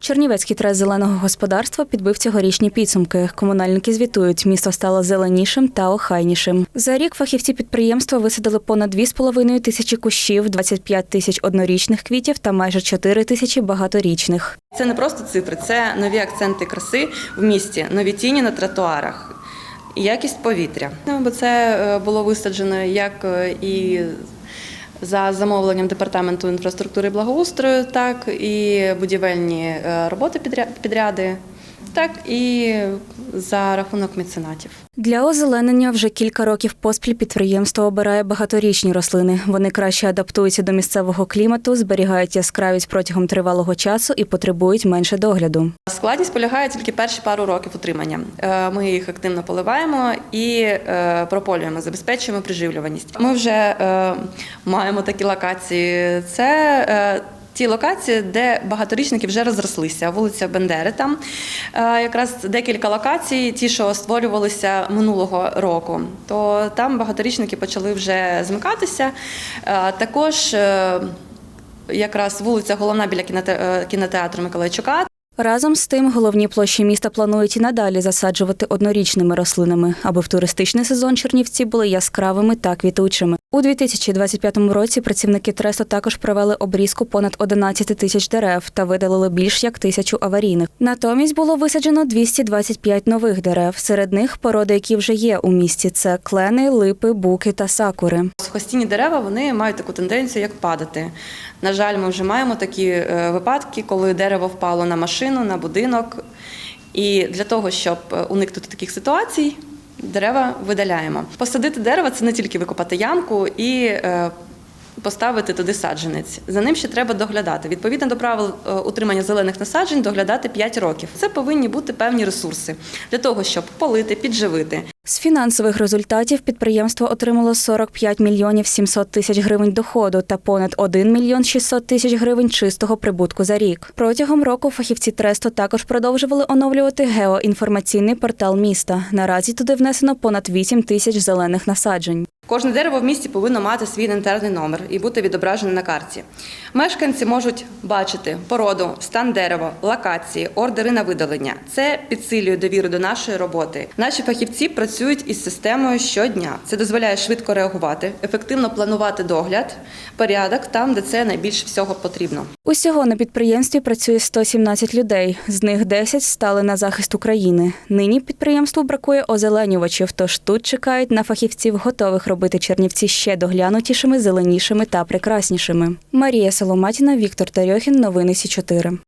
Чернівецький трест зеленого господарства підбив цьогорічні підсумки. Комунальники звітують, місто стало зеленішим та охайнішим. За рік фахівці підприємства висадили понад 2,5 тисячі кущів, 25 тисяч однорічних квітів та майже 4 тисячі багаторічних. Це не просто цифри, це нові акценти краси в місті, нові тіні на тротуарах якість повітря. Ну, Бо це е, було висаджено як е, і за замовленням департаменту інфраструктури і благоустрою, так і будівельні е, роботи підря- підряди, так і за рахунок меценатів. Для озеленення вже кілька років поспіль підприємство обирає багаторічні рослини. Вони краще адаптуються до місцевого клімату, зберігають яскравість протягом тривалого часу і потребують менше догляду. Складність полягає тільки перші пару років утримання. Е, Ми їх активно поливаємо і е, прополюємо, забезпечуємо приживлюваність. Ми вже е, маємо такі локації. Це Ті локації, де багаторічники вже розрослися, вулиця Бендери. Там е, якраз декілька локацій, ті, що створювалися минулого року, то там багаторічники почали вже змикатися. Е, Також е, якраз вулиця головна біля кінотеатру Миколайчука. Разом з тим, головні площі міста планують і надалі засаджувати однорічними рослинами, аби в туристичний сезон Чернівці були яскравими та квітучими. У 2025 році працівники тресту також провели обрізку понад 11 тисяч дерев та видалили більш як тисячу аварійних. Натомість було висаджено 225 нових дерев. Серед них породи, які вже є у місті. Це клени, липи, буки та сакури. Сухостійні дерева вони мають таку тенденцію, як падати. На жаль, ми вже маємо такі е, випадки, коли дерево впало на машину, на будинок. І для того, щоб е, уникнути таких ситуацій, дерева видаляємо. Посадити дерево це не тільки викопати ямку і е, поставити туди саджанець. За ним ще треба доглядати. Відповідно до правил е, утримання зелених насаджень, доглядати 5 років. Це повинні бути певні ресурси для того, щоб полити, підживити. З фінансових результатів підприємство отримало 45 мільйонів 700 тисяч гривень доходу та понад 1 мільйон 600 тисяч гривень чистого прибутку за рік. Протягом року фахівці Тресто також продовжували оновлювати геоінформаційний портал міста. Наразі туди внесено понад 8 тисяч зелених насаджень. Кожне дерево в місті повинно мати свій інвентарний номер і бути відображене на карті. Мешканці можуть бачити породу, стан дерева, локації, ордери на видалення. Це підсилює довіру до нашої роботи. Наші фахівці працюють із системою щодня. Це дозволяє швидко реагувати, ефективно планувати догляд, порядок там, де це найбільше всього потрібно. Усього на підприємстві працює 117 людей. З них 10 стали на захист України. Нині підприємству бракує озеленювачів, тож тут чекають на фахівців, готових робити Чернівці ще доглянутішими, зеленішими та прекраснішими. Марія Соломатіна, Віктор Тарьохін. Новини Сі 4